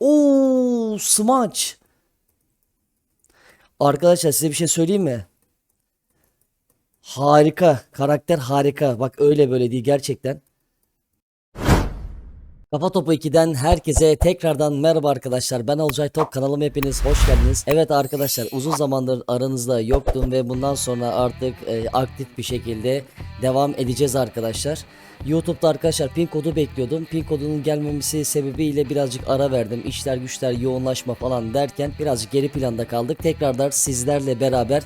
Oo, smaç. Arkadaşlar size bir şey söyleyeyim mi? Harika. Karakter harika. Bak öyle böyle değil gerçekten. Kafa Topu 2'den herkese tekrardan merhaba arkadaşlar. Ben Olcay Top kanalıma hepiniz hoş geldiniz. Evet arkadaşlar uzun zamandır aranızda yoktum ve bundan sonra artık e, aktif bir şekilde devam edeceğiz arkadaşlar. YouTube'da arkadaşlar pin kodu bekliyordum. Pin kodunun gelmemesi sebebiyle birazcık ara verdim. İşler güçler yoğunlaşma falan derken birazcık geri planda kaldık. Tekrardan sizlerle beraber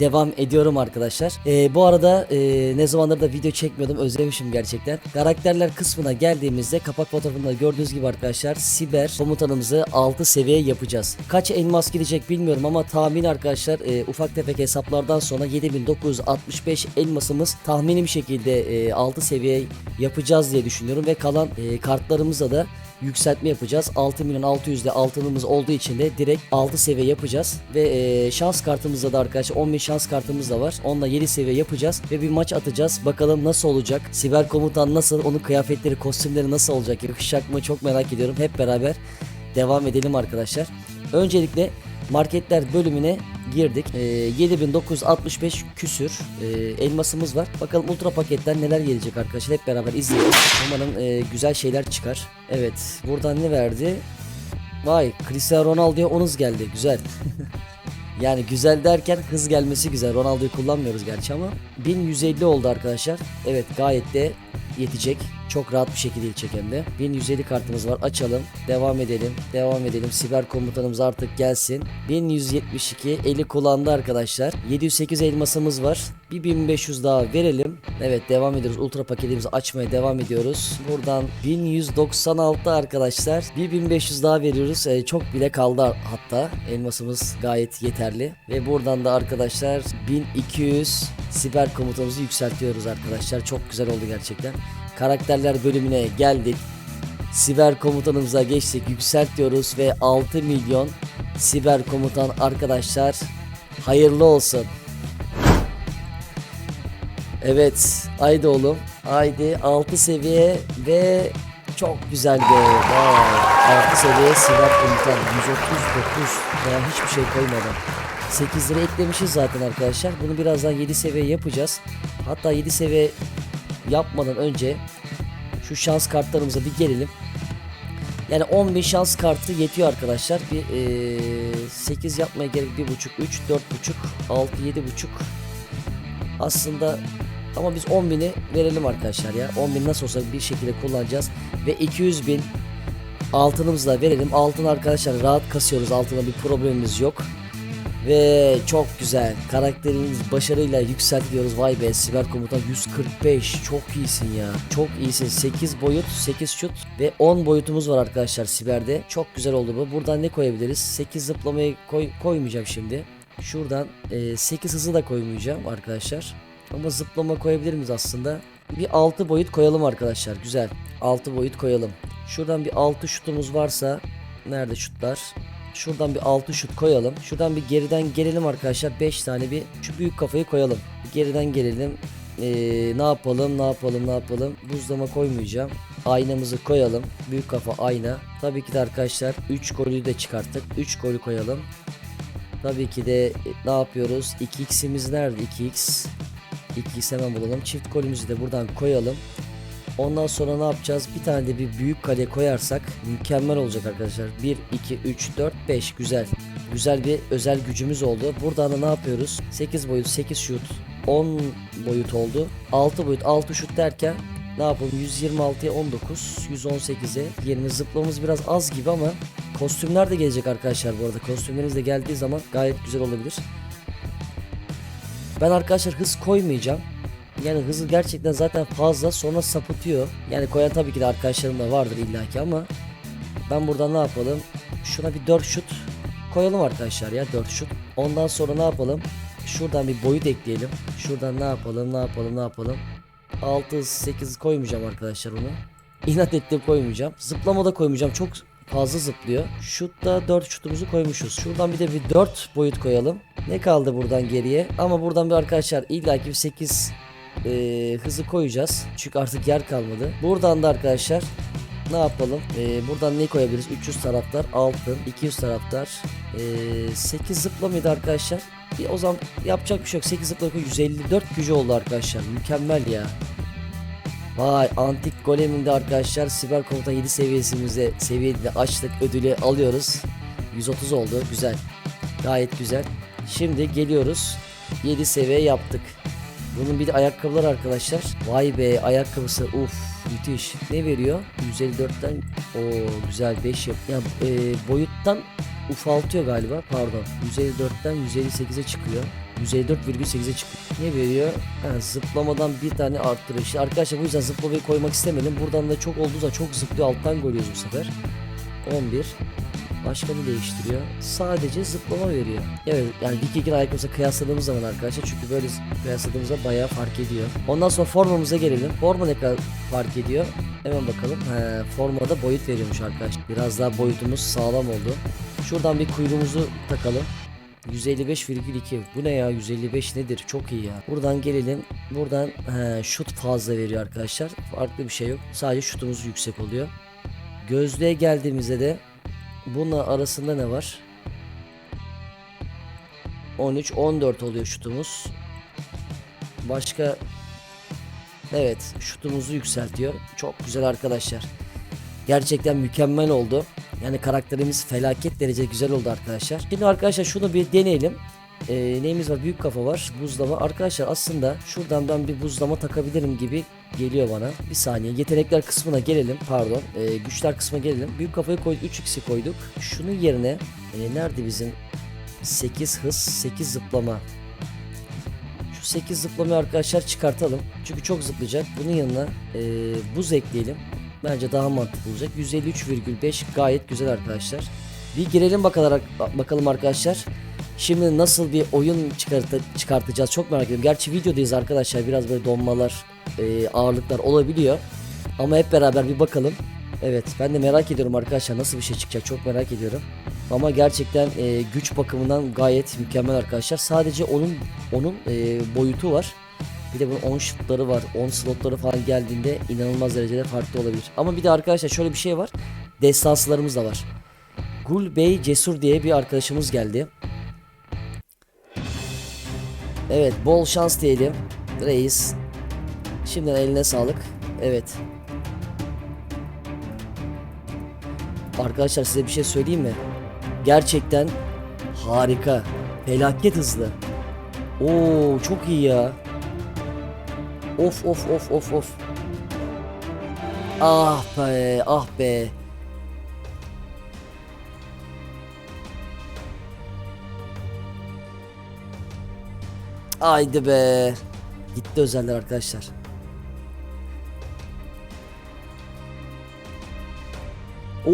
devam ediyorum arkadaşlar. Ee, bu arada e, ne zamandır da video çekmiyordum özlemişim gerçekten. Karakterler kısmına geldiğimizde kapak fotoğrafında gördüğünüz gibi arkadaşlar siber komutanımızı 6 seviye yapacağız. Kaç elmas gidecek bilmiyorum ama tahmin arkadaşlar e, ufak tefek hesaplardan sonra 7965 elmasımız tahminim şekilde e, 6 seviye yapacağız diye düşünüyorum ve kalan e, kartlarımıza da yükseltme yapacağız. 6 milyon 600'de altınımız olduğu için de direkt 6 seviye yapacağız. Ve e, şans kartımızda da arkadaşlar 10 bin şans kartımız da var. Onunla 7 seviye yapacağız ve bir maç atacağız. Bakalım nasıl olacak? Siber komutan nasıl? Onun kıyafetleri, kostümleri nasıl olacak? Yakışacak mı? Çok merak ediyorum. Hep beraber devam edelim arkadaşlar. Öncelikle marketler bölümüne girdik. E, 7965 küsür e, elmasımız var. Bakalım ultra paketten neler gelecek arkadaşlar. Hep beraber izleyelim. Umarım e, güzel şeyler çıkar. Evet. Buradan ne verdi? Vay Cristiano Ronaldo'ya 10 hız geldi. Güzel. yani güzel derken hız gelmesi güzel. Ronaldo'yu kullanmıyoruz gerçi ama 1150 oldu arkadaşlar. Evet gayet de yetecek. Çok rahat bir şekilde yetecek hem de. 1150 kartımız var. Açalım. Devam edelim. Devam edelim. Siber komutanımız artık gelsin. 1172 eli kullandı arkadaşlar. 708 elmasımız var. Bir 1500 daha verelim. Evet devam ediyoruz. Ultra paketimizi açmaya devam ediyoruz. Buradan 1196 arkadaşlar. Bir 1500 daha veriyoruz. Ee, çok bile kaldı hatta. Elmasımız gayet yeterli. Ve buradan da arkadaşlar 1200 siber komutanımızı yükseltiyoruz arkadaşlar. Çok güzel oldu gerçekten. Karakterler bölümüne geldik. Siber komutanımıza geçtik. Yükselt diyoruz ve 6 milyon siber komutan arkadaşlar hayırlı olsun. Evet, haydi oğlum. Haydi 6 seviye ve çok güzel be. Vay. 6 seviye siber komutan 139 veya hiçbir şey koymadan. 8 lira eklemişiz zaten arkadaşlar. Bunu birazdan 7 seviye yapacağız. Hatta 7 seviye yapmadan önce şu şans kartlarımıza bir gelelim. Yani 10 bin şans kartı yetiyor arkadaşlar. Bir eee 8 yapmaya gerek 1.5, 3, 4.5, 6, 7.5. Aslında ama biz 10 bini verelim arkadaşlar ya. 10 bin nasıl olsa bir şekilde kullanacağız. Ve 200 bin altınımızı da verelim. Altın arkadaşlar rahat kasıyoruz. Altına bir problemimiz yok. Ve çok güzel. Karakterimiz başarıyla yükseltiyoruz. Vay be Siber Komutan 145. Çok iyisin ya. Çok iyisin. 8 boyut, 8 şut ve 10 boyutumuz var arkadaşlar Siber'de. Çok güzel oldu bu. Buradan ne koyabiliriz? 8 zıplamayı koy, koymayacağım şimdi. Şuradan e, 8 hızı da koymayacağım arkadaşlar. Ama zıplama koyabilir miyiz aslında? Bir 6 boyut koyalım arkadaşlar. Güzel. 6 boyut koyalım. Şuradan bir 6 şutumuz varsa nerede şutlar? Şuradan bir 6 şut koyalım. Şuradan bir geriden gelelim arkadaşlar. 5 tane bir şu büyük kafayı koyalım. Geriden gelelim. Ee, ne yapalım ne yapalım ne yapalım. Buzlama koymayacağım. Aynamızı koyalım. Büyük kafa ayna. Tabii ki de arkadaşlar 3 golü de çıkarttık. 3 golü koyalım. Tabii ki de e, ne yapıyoruz? 2x'imiz nerede? 2x. 2x hemen bulalım. Çift golümüzü de buradan koyalım. Ondan sonra ne yapacağız? Bir tane de bir büyük kale koyarsak mükemmel olacak arkadaşlar. 1, 2, 3, 4, 5 güzel. Güzel bir özel gücümüz oldu. Buradan da ne yapıyoruz? 8 boyut, 8 şut, 10 boyut oldu. 6 boyut, 6 şut derken ne yapalım? 126'ya 19, 118'e 20 zıplamamız biraz az gibi ama kostümler de gelecek arkadaşlar bu arada. Kostümleriniz de geldiği zaman gayet güzel olabilir. Ben arkadaşlar hız koymayacağım. Yani hızı gerçekten zaten fazla sonra sapıtıyor. Yani koyan tabii ki de arkadaşlarım da vardır illaki ama ben buradan ne yapalım? Şuna bir 4 şut koyalım arkadaşlar ya 4 şut. Ondan sonra ne yapalım? Şuradan bir boyut ekleyelim. Şuradan ne yapalım? Ne yapalım? Ne yapalım? 6 8 koymayacağım arkadaşlar onu. İnat ettim koymayacağım. Zıplama da koymayacağım. Çok fazla zıplıyor. Şutta 4 şutumuzu koymuşuz. Şuradan bir de bir 4 boyut koyalım. Ne kaldı buradan geriye? Ama buradan bir arkadaşlar illaki bir 8 e, hızı koyacağız. Çünkü artık yer kalmadı. Buradan da arkadaşlar ne yapalım? Ee, buradan ne koyabiliriz? 300 taraftar altın, 200 taraftar, ee, 8 zıpla mıydı arkadaşlar? Bir, o zaman yapacak bir şey yok. 8 zıpla koy 154 gücü oldu arkadaşlar. Mükemmel ya. Vay antik goleminde arkadaşlar siber komutan 7 seviyesimize seviyede açtık ödülü alıyoruz. 130 oldu güzel. Gayet güzel. Şimdi geliyoruz. 7 seviye yaptık. Bunun bir de ayakkabılar arkadaşlar. Vay be ayakkabısı uf müthiş. Ne veriyor? 154'ten o güzel 5 yap. Ya e, boyuttan ufaltıyor galiba pardon. 154'ten 158'e çıkıyor. 154,8'e çıkıyor. Ne veriyor? Ha, zıplamadan bir tane arttırıyor. İşte arkadaşlar bu yüzden zıplamayı koymak istemedim. Buradan da çok olduğu zaman çok zıplıyor. Alttan gol yiyoruz bu sefer. 11. Başka ne değiştiriyor? Sadece zıplama veriyor. Evet yani Viking'in ayakkabısıyla kıyasladığımız zaman arkadaşlar çünkü böyle kıyasladığımızda bayağı fark ediyor. Ondan sonra formamıza gelelim. Forma ne kadar fark ediyor? Hemen bakalım. He, formada boyut veriyormuş arkadaşlar. Biraz daha boyutumuz sağlam oldu. Şuradan bir kuyruğumuzu takalım. 155,2 bu ne ya 155 nedir çok iyi ya buradan gelelim buradan he, şut fazla veriyor arkadaşlar farklı bir şey yok sadece şutumuz yüksek oluyor gözlüğe geldiğimizde de bununla arasında ne var 13 14 oluyor şutumuz başka evet şutumuzu yükseltiyor çok güzel arkadaşlar gerçekten mükemmel oldu yani karakterimiz felaket derece güzel oldu arkadaşlar. Şimdi arkadaşlar şunu bir deneyelim. Ee, neyimiz var? Büyük kafa var. Buzlama. Arkadaşlar aslında şuradan ben bir buzlama takabilirim gibi geliyor bana. Bir saniye. Yetenekler kısmına gelelim. Pardon. Ee, güçler kısmına gelelim. Büyük kafayı koyduk. 3x'i koyduk. Şunun yerine e, nerede bizim 8 hız 8 zıplama. Şu 8 zıplamayı arkadaşlar çıkartalım. Çünkü çok zıplayacak. Bunun yanına e, buz ekleyelim. Bence daha mantıklı olacak. 153,5 gayet güzel arkadaşlar. Bir girelim bakalım, bakalım arkadaşlar. Şimdi nasıl bir oyun çıkartı, çıkartacağız çok merak ediyorum. Gerçi videodayız arkadaşlar biraz böyle donmalar, e, ağırlıklar olabiliyor. Ama hep beraber bir bakalım. Evet ben de merak ediyorum arkadaşlar nasıl bir şey çıkacak çok merak ediyorum. Ama gerçekten e, güç bakımından gayet mükemmel arkadaşlar. Sadece onun onun e, boyutu var. Bir de bunun 10 şutları var. 10 slotları falan geldiğinde inanılmaz derecede farklı olabilir. Ama bir de arkadaşlar şöyle bir şey var. Destansılarımız da var. Gul Bey Cesur diye bir arkadaşımız geldi. Evet bol şans diyelim. Reis. Şimdiden eline sağlık. Evet. Arkadaşlar size bir şey söyleyeyim mi? Gerçekten harika. Felaket hızlı. Oo çok iyi ya. Of of of of of. Ah be ah be. Haydi be. Gitti özeller arkadaşlar. Oo.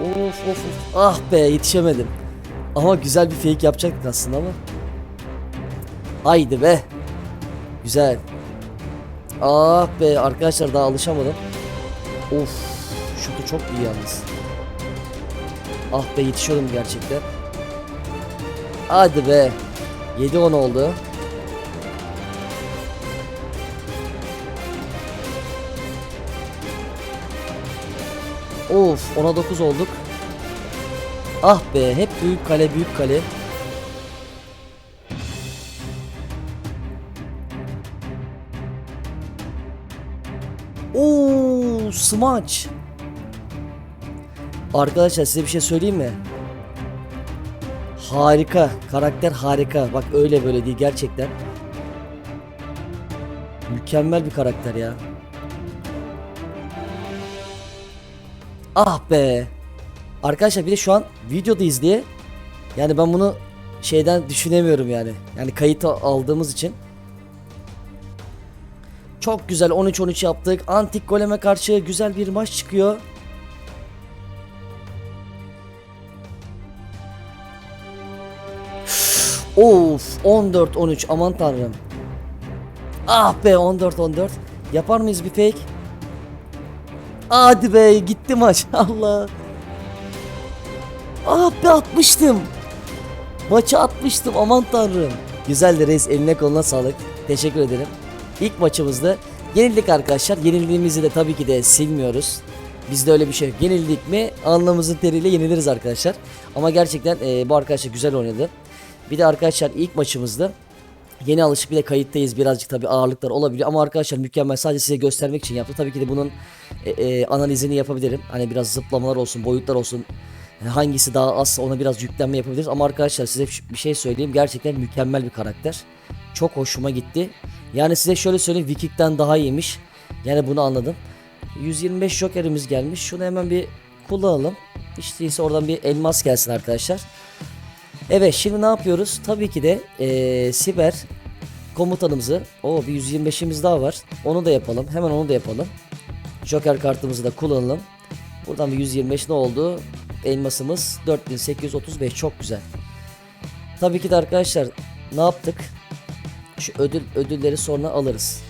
Of of of. Ah be yetişemedim. Ama güzel bir fake yapacaktık aslında ama. Haydi be. Güzel. Ah be arkadaşlar daha alışamadım. Of. Şutu çok iyi yalnız. Ah be yetişiyordum gerçekten. Hadi be. 7-10 oldu. Of 10'a 9 olduk. Ah be hep büyük kale büyük kale. Oo, smaç. Arkadaşlar size bir şey söyleyeyim mi? Harika. Karakter harika. Bak öyle böyle değil gerçekten. Mükemmel bir karakter ya. Ah be. Arkadaşlar bir de şu an videodayız diye yani ben bunu şeyden düşünemiyorum yani. Yani kayıt aldığımız için. Çok güzel 13-13 yaptık. Antik goleme karşı güzel bir maç çıkıyor. Of 14-13 aman tanrım. Ah be 14-14. Yapar mıyız bir fake? Hadi be gitti maç Allah. Ah be atmıştım. Maçı atmıştım aman tanrım. Güzeldi reis eline koluna sağlık. Teşekkür ederim. İlk maçımızda Yenildik arkadaşlar. Yenildiğimizi de tabii ki de silmiyoruz. Bizde öyle bir şey yok. Yenildik mi alnımızın teriyle yeniliriz arkadaşlar. Ama gerçekten e, bu arkadaşlar güzel oynadı. Bir de arkadaşlar ilk maçımızdı. Yeni alışık bir de kayıttayız birazcık tabii ağırlıklar olabiliyor ama arkadaşlar mükemmel sadece size göstermek için yaptım. Tabii ki de bunun e, e, analizini yapabilirim. Hani biraz zıplamalar olsun, boyutlar olsun. e, Hangisi daha az ona biraz yüklenme yapabiliriz ama arkadaşlar size bir şey söyleyeyim gerçekten mükemmel bir karakter. Çok hoşuma gitti. Yani size şöyle söyleyeyim Viking'den daha iyiymiş. Yani bunu anladım. 125 jokerimiz gelmiş. Şunu hemen bir kullanalım. Hiç değilse oradan bir elmas gelsin arkadaşlar. Evet şimdi ne yapıyoruz? Tabii ki de eee, siber komutanımızı o bir 125'imiz daha var. Onu da yapalım. Hemen onu da yapalım. Joker kartımızı da kullanalım. Buradan bir 125 ne oldu? Elmasımız 4835 çok güzel. Tabii ki de arkadaşlar ne yaptık? Şu ödül ödülleri sonra alırız.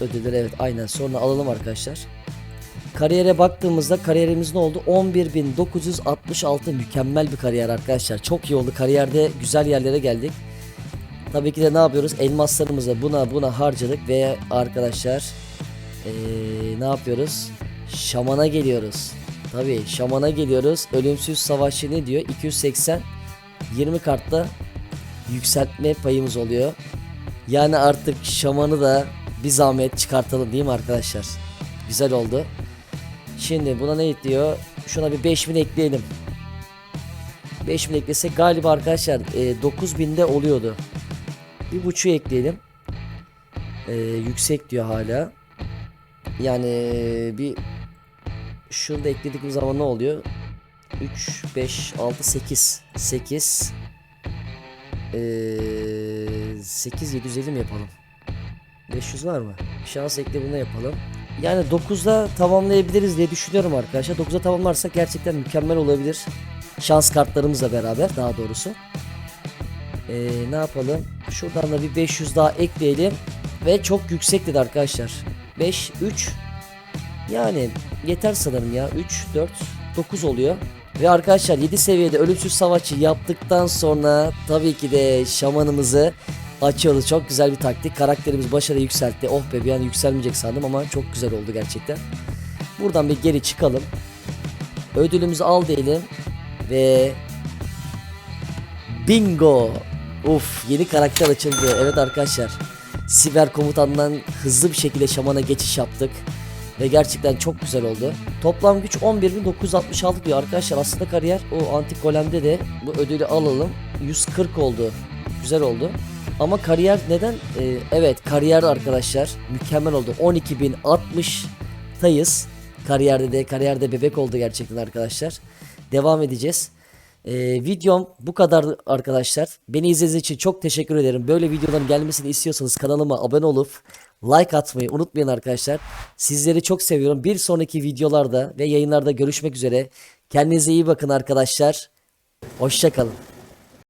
Ödülleri evet aynen sonra alalım arkadaşlar. Kariyere baktığımızda kariyerimiz ne oldu? 11.966 mükemmel bir kariyer arkadaşlar. Çok iyi oldu. Kariyerde güzel yerlere geldik. Tabii ki de ne yapıyoruz? Elmaslarımızı buna buna harcadık ve arkadaşlar eee, ne yapıyoruz? Şaman'a geliyoruz. Tabii Şaman'a geliyoruz. Ölümsüz savaşçı ne diyor? 280 20 kartta yükseltme payımız oluyor. Yani artık Şaman'ı da bir zahmet çıkartalım değil mi arkadaşlar? Güzel oldu. Şimdi buna ne diyor? Şuna bir 5000 ekleyelim. 5000 eklesek galiba arkadaşlar e, 9000'de oluyordu. Bir buçuğu ekleyelim. E, yüksek diyor hala. Yani bir şunu da eklediğimiz zaman ne oluyor? 3, 5, 6, 8. 8. E, 8, 750 mi yapalım? 500 var mı? Şans ekle bunu yapalım. Yani 9'da tamamlayabiliriz diye düşünüyorum arkadaşlar. 9'da tamamlarsak gerçekten mükemmel olabilir. Şans kartlarımızla beraber daha doğrusu. Ee, ne yapalım? Şuradan da bir 500 daha ekleyelim. Ve çok yüksek dedi arkadaşlar. 5, 3. Yani yeter sanırım ya. 3, 4, 9 oluyor. Ve arkadaşlar 7 seviyede ölümsüz savaşçı yaptıktan sonra tabii ki de şamanımızı açıyoruz. Çok güzel bir taktik. Karakterimiz başarı yükseltti. Oh be bir an yükselmeyecek sandım ama çok güzel oldu gerçekten. Buradan bir geri çıkalım. Ödülümüzü al diyelim. Ve bingo. Uf yeni karakter açıldı. Evet arkadaşlar. Siber komutandan hızlı bir şekilde şamana geçiş yaptık. Ve gerçekten çok güzel oldu. Toplam güç 11.966 diyor arkadaşlar. Aslında kariyer o antik golemde de bu ödülü alalım. 140 oldu. Güzel oldu. Ama kariyer neden? Ee, evet kariyer arkadaşlar mükemmel oldu. 12.060 tayız. Kariyerde de kariyerde bebek oldu gerçekten arkadaşlar. Devam edeceğiz. Ee, videom bu kadar arkadaşlar. Beni izlediğiniz için çok teşekkür ederim. Böyle videoların gelmesini istiyorsanız kanalıma abone olup like atmayı unutmayın arkadaşlar. Sizleri çok seviyorum. Bir sonraki videolarda ve yayınlarda görüşmek üzere. Kendinize iyi bakın arkadaşlar. Hoşçakalın.